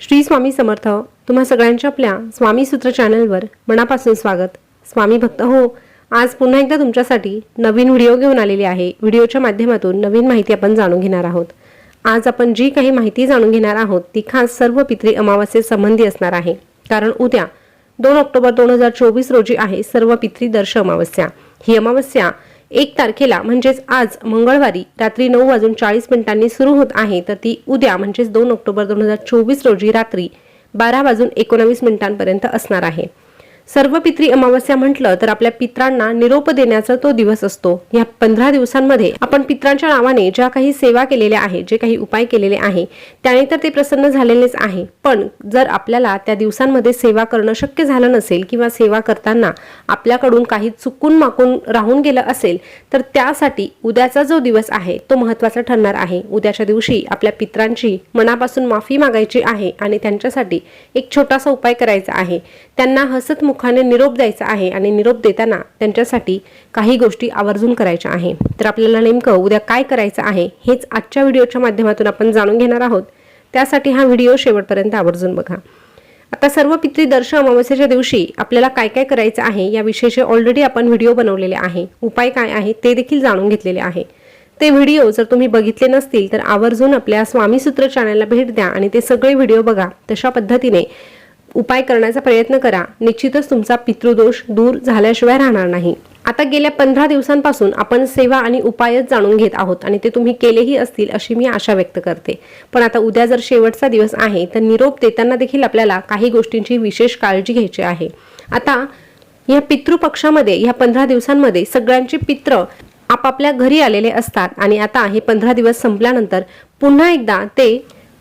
श्री स्वामी समर्थ तुम्हा सगळ्यांच्या आपल्या स्वामी सूत्र चॅनलवर मनापासून स्वागत. स्वामी भक्त हो आज पुन्हा एकदा तुमच्यासाठी नवीन व्हिडिओ घेऊन आलेली आहे. व्हिडिओच्या माध्यमातून नवीन माहिती आपण जाणून घेणार आहोत. आज आपण जी काही माहिती जाणून घेणार आहोत ती खास सर्व पित्री अमावस्ये संबंधी असणार आहे. कारण उद्या दोन ऑक्टोबर दोन हजार चोवीस रोजी आहे सर्व पितृ दर्श अमावस्या. ही अमावस्या एक तारखेला म्हणजेच आज मंगळवारी रात्री नऊ वाजून चाळीस मिनिटांनी सुरू होत आहे तर ती उद्या म्हणजेच दोन ऑक्टोबर दोन हजार चोवीस रोजी रात्री बारा वाजून एकोणावीस मिनिटांपर्यंत असणार आहे. सर्व पित्री अमावस्या म्हटलं तर आपल्या पित्रांना निरोप देण्याचा तो दिवस असतो. या पंधरा दिवसांमध्ये आपण पित्रांच्या नावाने ज्या काही सेवा केलेल्या आहे जे काही उपाय केलेले आहे त्याने तर ते प्रसन्न झालेलेच आहे. पण जर आपल्याला त्या दिवसांमध्ये सेवा करणं शक्य झालं नसेल किंवा सेवा करताना आपल्याकडून काही चुकून माकून राहून गेलं असेल तर त्यासाठी उद्याचा जो दिवस आहे तो महत्त्वाचा ठरणार आहे. उद्याच्या दिवशी आपल्या पित्रांची मनापासून माफी मागायची आहे आणि त्यांच्यासाठी एक छोटासा उपाय करायचा आहे. त्यांना हसत मुखाने निरोप द्यायचा आहे आणि निरोप देताना त्यांच्यासाठी काही गोष्टी आवर्जून करायच्या आहे. तर आपल्याला नेमकं उद्या काय करायचं आहे हेच आजच्या व्हिडिओच्या माध्यमातून आपण जाणून घेणार आहोत. त्यासाठी हा व्हिडिओ शेवटपर्यंत आवर्जून बघा. आता सर्व पितृदर्श अमावस्येच्या दिवशी आपल्याला काय काय करायचं आहे या ऑलरेडी आपण व्हिडिओ बनवलेले आहे. उपाय काय आहे ते देखील जाणून घेतलेले आहे. ते व्हिडिओ जर तुम्ही बघितले नसतील तर आवर्जून आपल्या स्वामीसूत्र चॅनलला भेट द्या आणि ते सगळे व्हिडिओ बघा तशा पद्धतीने उपाय करण्याचा प्रयत्न करा. निश्चितच तुमचा पितृदोष दूर झाल्याशिवाय राहणार नाही. आता गेल्या पंधरा दिवसांपासून आपण सेवा आणि उपायच जाणून घेत आहोत आणि ते तुम्ही केलेही असतील अशी मी आशा व्यक्त करते. पण आता उद्या जर शेवटचा दिवस आहे तर निरोप देताना देखील आपल्याला काही गोष्टींची विशेष काळजी घ्यायची आहे. आता या पितृपक्षामध्ये ह्या पंधरा दिवसांमध्ये सगळ्यांचे पित्र आपापल्या घरी आलेले असतात आणि आता हे पंधरा दिवस संपल्यानंतर पुन्हा एकदा ते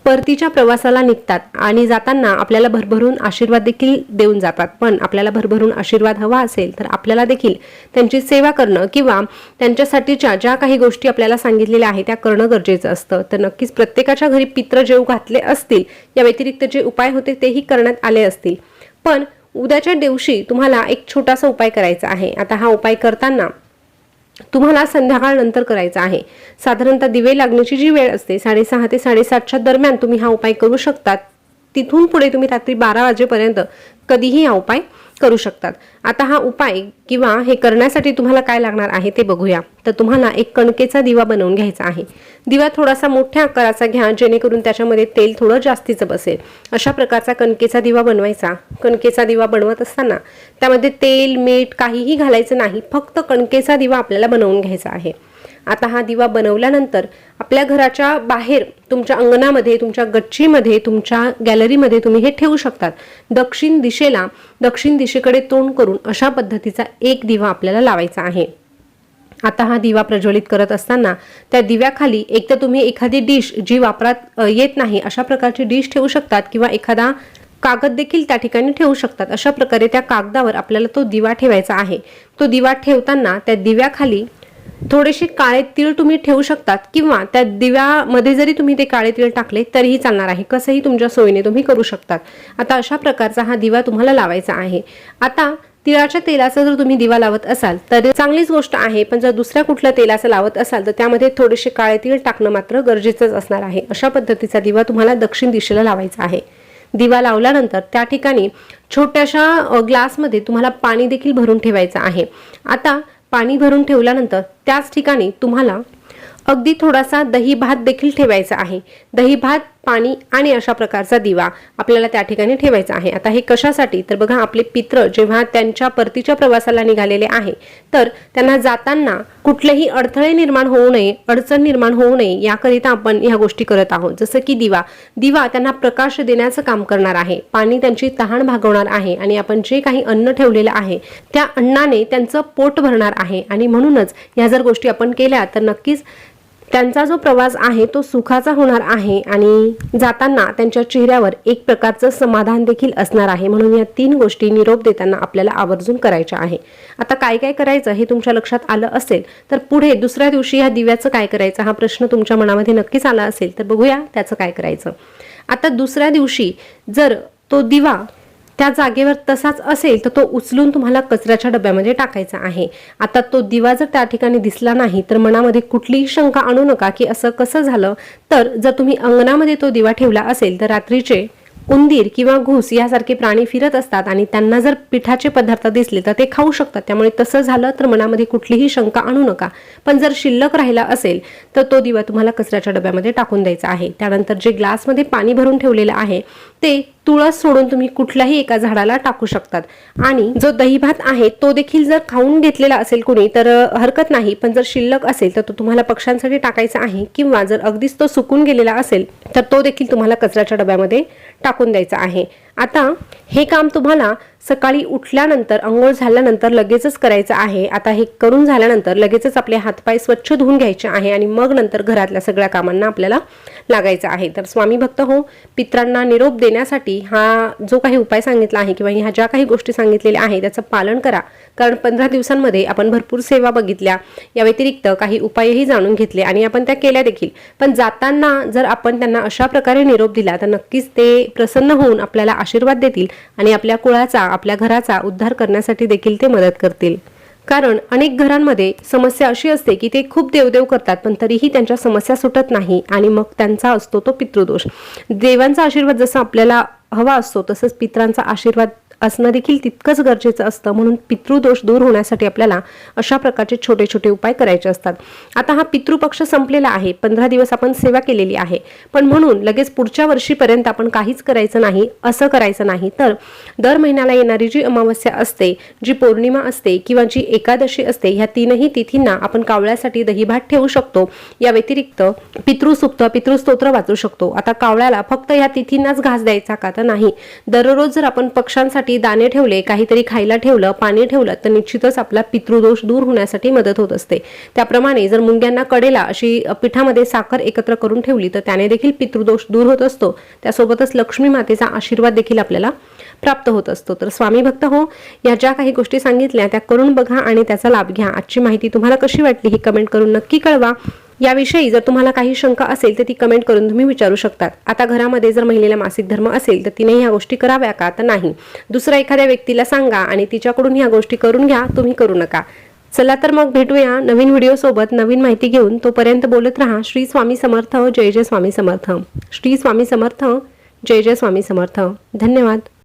परतीच्या प्रवासाला निघतात आणि जाताना आपल्याला भरभरून आशीर्वाद देखील देऊन जातात. पण आपल्याला भरभरून आशीर्वाद हवा असेल तर आपल्याला देखील त्यांची सेवा करणं किंवा त्यांच्यासाठीच्या ज्या काही गोष्टी आपल्याला सांगितलेल्या आहेत त्या करणं गरजेचं असतं. तर नक्कीच प्रत्येकाच्या घरी पित्र जेव घातले असतील या व्यतिरिक्त जे उपाय होते तेही करण्यात आले असतील. पण उद्याच्या दिवशी तुम्हाला एक छोटासा उपाय करायचा आहे. आता हा उपाय करताना तुम्हाला संध्याकाळ नंतर करायचा आहे. साधारणतः दिवे लागण्याची जी वेळ असते साडेसहा ते साडेसातच्या दरम्यान तुम्ही हा उपाय करू शकतात. तिथून पुढे तुम्ही रात्री बारा वाजेपर्यंत कधीही हा उपाय करू शकतात. आता हा उपाय किंवा हे करण्यासाठी तुम्हाला काय लागणार आहे ते बघूया. तर तुम्हाला एक कणकेचा दिवा बनवून घ्यायचा आहे. दिवा थोडासा मोठ्या आकाराचा घ्या जेणेकरून त्याच्यामध्ये तेल थोडं जास्तीचं बसेल. अशा प्रकारचा कणकेचा दिवा बनवायचा. कणकेचा दिवा बनवत असताना त्यामध्ये तेल मीठ काहीही घालायचं नाही. फक्त कणकेचा दिवा आपल्याला बनवून घ्यायचा आहे. आता हा दिवा बनवल्यानंतर आपल्या घराच्या बाहेर तुमच्या अंगणामध्ये तुमच्या गच्चीमध्ये तुमच्या गॅलरीमध्ये तुम्ही हे ठेवू शकतात. दक्षिण दिशेला दक्षिण दिशेकडे तोंड करून अशा पद्धतीचा एक दिवा आपल्याला लावायचा आहे. आता हा दिवा प्रज्वलित करत असताना त्या दिव्याखाली एक तर तुम्ही एखादी डिश जी वापरात येत नाही अशा प्रकारची डिश ठेवू शकतात किंवा एखादा कागद देखील त्या ठिकाणी ठेवू शकतात. अशा प्रकारे त्या कागदावर आपल्याला तो दिवा ठेवायचा आहे. तो दिवा ठेवताना त्या दिव्याखाली थोडेसे काळे तीळ तुम्ही ठेवू शकतात किंवा त्या दिव्यामध्ये जरी तुम्ही ते काळे तीळ टाकले तरीही चालणार आहे. कसंही तुमच्या सोयीने तुम्ही करू शकतात. आता अशा प्रकारचा हा दिवा तुम्हाला लावायचा आहे. आता तिळाच्या तेलाचा जर तुम्ही दिवा लावत असाल तर चांगलीच गोष्ट आहे पण जर दुसऱ्या कुठल्या तेलाचं लावत असाल तर त्यामध्ये थोडेसे काळे तीळ टाकणं मात्र गरजेचंच असणार आहे. अशा पद्धतीचा दिवा तुम्हाला दक्षिण दिशेला लावायचा आहे. दिवा लावल्यानंतर त्या ठिकाणी छोट्याशा ग्लासमध्ये तुम्हाला पाणी देखील भरून ठेवायचं आहे. आता पाणी भरून ठेवल्यानंतर त्याच ठिकाणी तुम्हाला अगदी थोडासा दही भात देखील ठेवायचा आहे. दही भात पाणी आणि अशा प्रकारचा दिवा आपल्याला त्या ठिकाणी ठेवायचा आहे. आता हे कशासाठी? तर बघा आपले पित्र जेव्हा त्यांच्या परतीच्या प्रवासाला निघालेले आहे तर त्यांना जाताना कुठलेही अडथळे निर्माण होऊ नये अडचण निर्माण होऊ नये याकरिता आपण ह्या गोष्टी करत आहोत. जसं की दिवा. दिवा त्यांना प्रकाश देण्याचं काम करणार आहे. पाणी त्यांची तहान भागवणार आहे आणि आपण जे काही अन्न ठेवलेलं आहे त्या अन्नाने त्यांचं पोट भरणार आहे. आणि म्हणूनच ह्या जर गोष्टी आपण केल्या तर नक्कीच त्यांचा जो प्रवास आहे तो सुखाचा होणार आहे आणि जाताना त्यांच्या चेहऱ्यावर एक प्रकारचं समाधान देखील असणार आहे. म्हणून या तीन गोष्टी निरोप देताना आपल्याला आवर्जून करायच्या आहे. आता काय काय करायचं हे तुमच्या लक्षात आलं असेल तर पुढे दुसऱ्या दिवशी या दिव्याचं काय करायचं हा प्रश्न तुमच्या मनामध्ये नक्कीच आला असेल तर बघूया त्याचं काय करायचं. आता दुसऱ्या दिवशी जर तो दिवा त्या जागेवर तसाच असेल तर तो उचलून तुम्हाला कचऱ्याच्या डब्यामध्ये टाकायचा आहे. आता तो दिवा जर त्या ठिकाणी दिसला नाही तर मनामध्ये कुठलीही शंका आणू नका की असं कसं झालं. तर जर तुम्ही अंगणामध्ये तो दिवा ठेवला असेल तर रात्रीचे उंदीर किंवा घुस यासारखे प्राणी फिरत असतात आणि त्यांना जर पिठाचे पदार्थ दिसले तर ते खाऊ शकतात. त्यामुळे तसं झालं तर मनामध्ये कुठलीही शंका आणू नका. पण जर शिल्लक राहिला असेल तर तो दिवा तुम्हाला कचऱ्याच्या डब्यामध्ये टाकून द्यायचा आहे. त्यानंतर जे ग्लासमध्ये पाणी भरून ठेवलेलं आहे ते तुळस सोडून तुम्ही कुठल्याही एका झाडाला टाकू शकतात. आणि जो दही भात आहे तो देखील जर खाऊन घेतलेला असेल कुणी तर हरकत नाही. पण जर शिल्लक असेल तर तो तुम्हाला पक्ष्यांसाठी टाकायचा आहे. किंवा जर अगदीच तो सुकून गेलेला असेल तर तो देखील तुम्हाला कचऱ्याच्या डब्यामध्ये टाकून द्यायचा आहे. आता हे काम तुम्हाला सकाळी उठल्यानंतर अंघोळ झाल्यानंतर लगेचच करायचं आहे. आता हे करून झाल्यानंतर लगेचच आपले हातपाय स्वच्छ धुवून घ्यायचे आहे आणि मग नंतर घरातल्या सगळ्या कामांना आपल्याला लागायचं आहे. तर स्वामी भक्त हो पित्रांना निरोप देण्यासाठी हा जो काही उपाय सांगितला आहे किंवा ह्या ज्या काही गोष्टी सांगितलेल्या आहे त्याचं पालन करा. कारण पंधरा दिवसांमध्ये आपण भरपूर सेवा बघितल्या. या व्यतिरिक्त काही उपायही जाणून घेतले आणि आपण त्या केल्या देखील. पण जाताना जर आपण त्यांना अशा प्रकारे निरोप दिला तर नक्कीच ते प्रसन्न होऊन आपल्याला आशीर्वाद देतील आणि आपल्या कुळाचा आपल्या घराचा उद्धार करण्यासाठी देखील ते मदत करतील. कारण अनेक घरांमध्ये समस्या अशी असते की ते खूप देवदेव करतात पण तरीही त्यांच्या समस्या सुटत नाही आणि मग त्यांचा असतो तो पितृदोष. देवांचा आशीर्वाद जसा आपल्याला हवा असतो तसंच पित्रांचा आशीर्वाद असणं देखील तितकंच गरजेचं असतं. म्हणून पितृदोष दूर होण्यासाठी आपल्याला अशा प्रकारचे छोटे छोटे उपाय करायचे असतात. आता हा पितृपक्ष संपलेला आहे. पंधरा दिवस आपण सेवा केलेली आहे. पण म्हणून लगेच पुढच्या वर्षीपर्यंत आपण काहीच करायचं नाही असं करायचं नाही. तर दर महिन्याला येणारी जी अमावस्या असते जी पौर्णिमा असते किंवा जी एकादशी असते ह्या तीनही तिथींना आपण कावळ्यासाठी दहीभात ठेवू शकतो. या व्यतिरिक्त पितृसुप्त पितृस्तोत्र वाचू शकतो. आता कावळ्याला फक्त ह्या तिथींनाच घास द्यायचा का तर नाही. दररोज जर आपण पक्षांसाठी पक्ष्यांसाठी दाणे ठेवले काहीतरी खायला ठेवलं पाणी ठेवलं तर निश्चितच आपला पितृदोष दूर होण्यासाठी मदत होत असते. त्याप्रमाणे जर मुंग्यांना कडेला अशी पिठामध्ये साखर एकत्र करून ठेवली तर त्याने देखील पितृदोष दूर होत असतो. त्यासोबतच लक्ष्मी मातेचा आशीर्वाद देखील आपल्याला प्राप्त होत असतो. तर स्वामी भक्त हो या ज्या काही गोष्टी सांगितल्या त्या करून बघा आणि त्याचा लाभ घ्या. आजची माहिती तुम्हाला कशी वाटली ही कमेंट करून नक्की कळवा. याविषयी जर तुम्हाला काही शंका असेल तर ती कमेंट करून तुम्ही विचारू शकता आता घरामध्ये जर महिलेला मासिक धर्म असेल तर तिने ह्या गोष्टी कराव्या का? तर नाही. दुसऱ्या एखाद्या व्यक्तीला सांगा आणि तिच्याकडून ह्या गोष्टी करून घ्या तुम्ही करू नका. चला तर मग भेटूया नवीन व्हिडिओ सोबत नवीन माहिती घेऊन. तोपर्यंत बोलत राहा श्री स्वामी समर्थ जय जय स्वामी समर्थ. श्री स्वामी समर्थ जय जय स्वामी समर्थ. धन्यवाद.